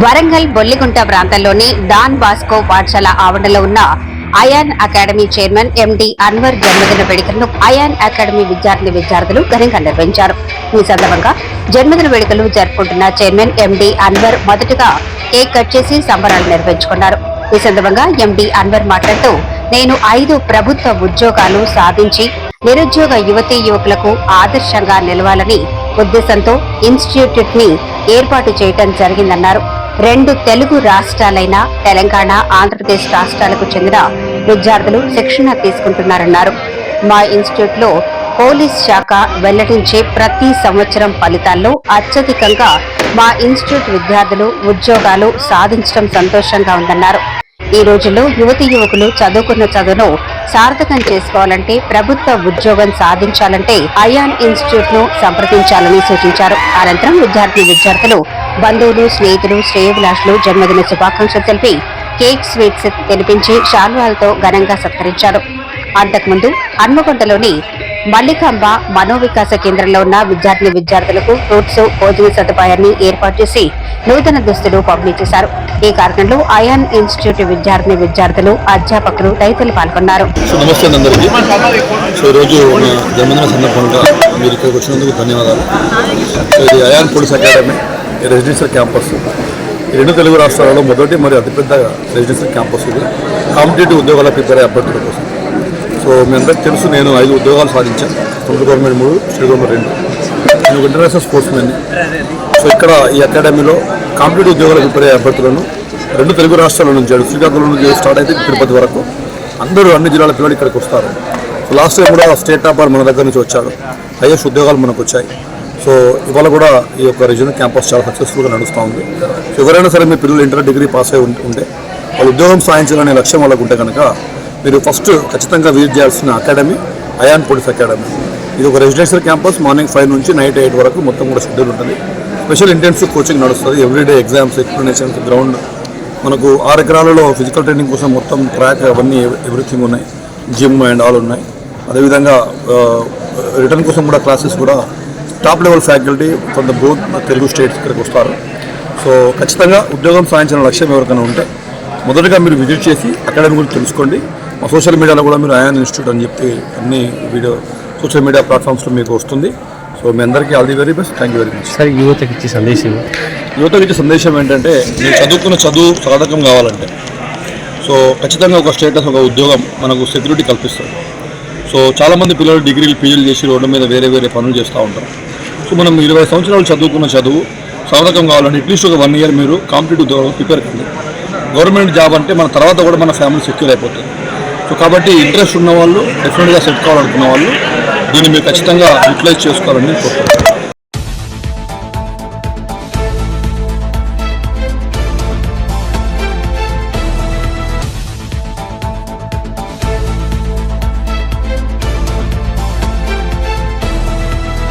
వరంగల్ బొల్లిగుంట ప్రాంతంలోని don Bosco పాఠశాల ఆవరణలో ఉన్న Ayan academy chairman MD Anwar జన్మదిన వేడుకలను అయాన్ అకాడమీ విద్యార్థి విద్యార్థులు ఘనంగా నిర్వహించారు. ఈ సందర్భంగా జన్మదిన వేడుకలు జరుపుకుంటున్న చైర్మన్ ఎండి అన్వర్ మొదటగా కేక్ కట్ చేసి సంబరాలు నిర్వహించుకున్నారు. ఈ సందర్భంగా ఎండి అన్వర్ మాట్లాడుతూ నేను ఐదు ప్రభుత్వ ఉద్యోగాలు సాధించి నిరుద్యోగ యువతీ యువకులకు ఆదర్శంగా నిలవాలని ఉద్దేశంతో ఇన్స్టిట్యూట్ని ఏర్పాటు చేయటం జరిగిందన్నారు. రెండు తెలుగు రాష్ట్రాలైన తెలంగాణ ఆంధ్రప్రదేశ్ రాష్ట్రాలకు చెందిన విద్యార్థులు శిక్షణ తీసుకుంటున్నారన్నారు. మా ఇన్స్టిట్యూట్లో పోలీస్ శాఖ వెల్లడించే ప్రతి సంవత్సరం ఫలితాల్లో అత్యధికంగా మా ఇన్స్టిట్యూట్ విద్యార్థులు ఉద్యోగాలు సాధించడం సంతోషంగా ఉందన్నారు. ఈ రోజుల్లో యువతి యువకులు చదువుకున్న చదువును సార్థకం చేసుకోవాలంటే ప్రభుత్వ ఉద్యోగం సాధించాలంటే అయాన్ ఇన్స్టిట్యూట్ను సంప్రదించాలని సూచించారు. అనంతరం విద్యార్థి విద్యార్థులు బంధువులు స్నేహితులు శ్రేయోభిలాషులు జన్మదిన శుభాకాంక్షలు తెలిపి కేక్ స్వీట్స్ తినిపించి శాల్వాలతో ఘనంగా సత్కరించారు. అంతకుముందు హన్మకొండలోని మల్లికాంబ మనోవికాస కేంద్రంలో ఉన్న విద్యార్థిని విద్యార్థులకు ఫ్రూట్స్ భోజన సదుపాయాన్ని ఏర్పాటు చేసి నూతన దుస్తులు పంపిణీ చేశారు. ఈ కార్యక్రమంలో అయాన్ ఇన్స్టిట్యూట్ విద్యార్థిని విద్యార్థులు అధ్యాపకులు తదితరులు పాల్గొన్నారు. నమస్తే అందరికీ. సో ఈరోజు జన్మదిన సందర్భంగా మీరు ఇక్కడికి వచ్చినందుకు ధన్యవాదాలు. సో ఇది Ayan police academy. Residential campus రెండు తెలుగు రాష్ట్రాలలో మొదటి మరియు అతిపెద్ద రెసిడెన్షియల్ క్యాంపస్ ఇది. కాంపిటేటివ్ ఉద్యోగాల ప్రిపేర్ అయ్యే అభ్యర్థుల కోసం. సో మీ అందరికీ తెలుసు నేను ఐదు ఉద్యోగాలు సాధించాను తొమ్మిది గవర్నమెంట్ మూడు స్టేట్ గవర్నమెంట్ రెండు. నేను ఒక ఇంటర్నేషనల్ స్పోర్ట్స్ మ్యాన్ని సో ఇక్కడ ఈ అకాడమీలో కాంపిటేటివ్ ఉద్యోగాల ప్రిపేర్ అయ్యే అభ్యర్థులను రెండు తెలుగు రాష్ట్రాల నుంచి శ్రీకాకుళం నుంచి స్టార్ట్ అయితే తిరుపతి వరకు. అందరూ అన్ని జిల్లాల పిల్లలు ఇక్కడికి వస్తారు. లాస్ట్ టైం కూడా స్టేట్ టాపర్ మన దగ్గర నుంచి వచ్చాడు హైయెస్ట్ ఉద్యోగాలు మనకు వచ్చాయి. సో ఇవాళ కూడా ఈ యొక్క రీజనల్ క్యాంపస్ చాలా సక్సెస్ఫుల్గా నడుస్తూ ఉంది. సో ఎవరైనా సరే మీ పిల్లలు ఇంటర్ డిగ్రీ పాస్ అయి ఉంటే- ఉంటే వాళ్ళు ఉద్యోగం సాధించాలనే లక్ష్యం వాళ్ళకు ఉంటే కనుక మీరు ఫస్ట్ ఖచ్చితంగా విజిట్ చేయాల్సిన అకాడమీ అయాన్ పోలీస్ అకాడమీ ఇది ఒక రెసిడెన్షియల్ క్యాంపస్ మార్నింగ్ ఫైవ్ నుంచి నైట్ ఎయిట్ వరకు మొత్తం కూడా షెడ్యూల్ ఉంటుంది. స్పెషల్ ఇంటెన్సివ్ కోచింగ్ నడుస్తుంది. ఎవ్రీడే ఎగ్జామ్స్ ఎక్స్ప్లెనేషన్స్ గ్రౌండ్ మనకు ఆరు ఎకరాలలో ఫిజికల్ ట్రైనింగ్ కోసం మొత్తం ట్రాక్ అవన్నీ ఎవ్రీథింగ్ ఉన్నాయి. జిమ్ అండ్ ఆల్ ఉన్నాయి. అదేవిధంగా రిటర్న్ కోసం కూడా క్లాసెస్ కూడా top level faculty from the both Telugu states ఇక్కడికి వస్తారు. సో ఖచ్చితంగా ఉద్యోగం సాధించిన లక్ష్యం ఎవరికైనా ఉంటే మొదటగా మీరు విజిట్ చేసి అకాడమీ గురించి తెలుసుకోండి. మా సోషల్ మీడియాలో కూడా మీరు అయాన్ ఇన్స్టిట్యూట్ అని చెప్పి అన్ని వీడియో సోషల్ మీడియా ప్లాట్ఫామ్స్లో మీకు వస్తుంది. సో మీ అందరికీ all the very best. Thank you very much sir యువతకి ఇచ్చే సందేశం. యువతకి ఇచ్చే సందేశం ఏంటంటే మీరు చదువుకున్న చదువు సాధకం కావాలంటే. సో ఖచ్చితంగా ఒక స్టేటస్ ఒక ఉద్యోగం మనకు సెక్యూరిటీ కల్పిస్తుంది. సో చాలామంది పిల్లలు డిగ్రీలు పీజీలు చేసి రోడ్డు మీద వేరే వేరే పనులు చేస్తూ ఉంటారు. సో మనం ఇరవై సంవత్సరాలు చదువుకున్న చదువు సాధకం కావాలంటే అట్లీస్ట్ ఒక వన్ ఇయర్ మీరు కాంపిటేటివ్ ప్రిపేర్ కండి. గవర్నమెంట్ జాబ్ అంటే మన తర్వాత కూడా మన ఫ్యామిలీ సెక్యూర్ అయిపోతుంది. సో కాబట్టి ఇంట్రెస్ట్ ఉన్న వాళ్ళు డెఫినెట్గా సెట్ కావాలనుకున్న వాళ్ళు దీన్ని మీరు ఖచ్చితంగా యూటిలైజ్ చేసుకోవాలని కోరుతున్నాను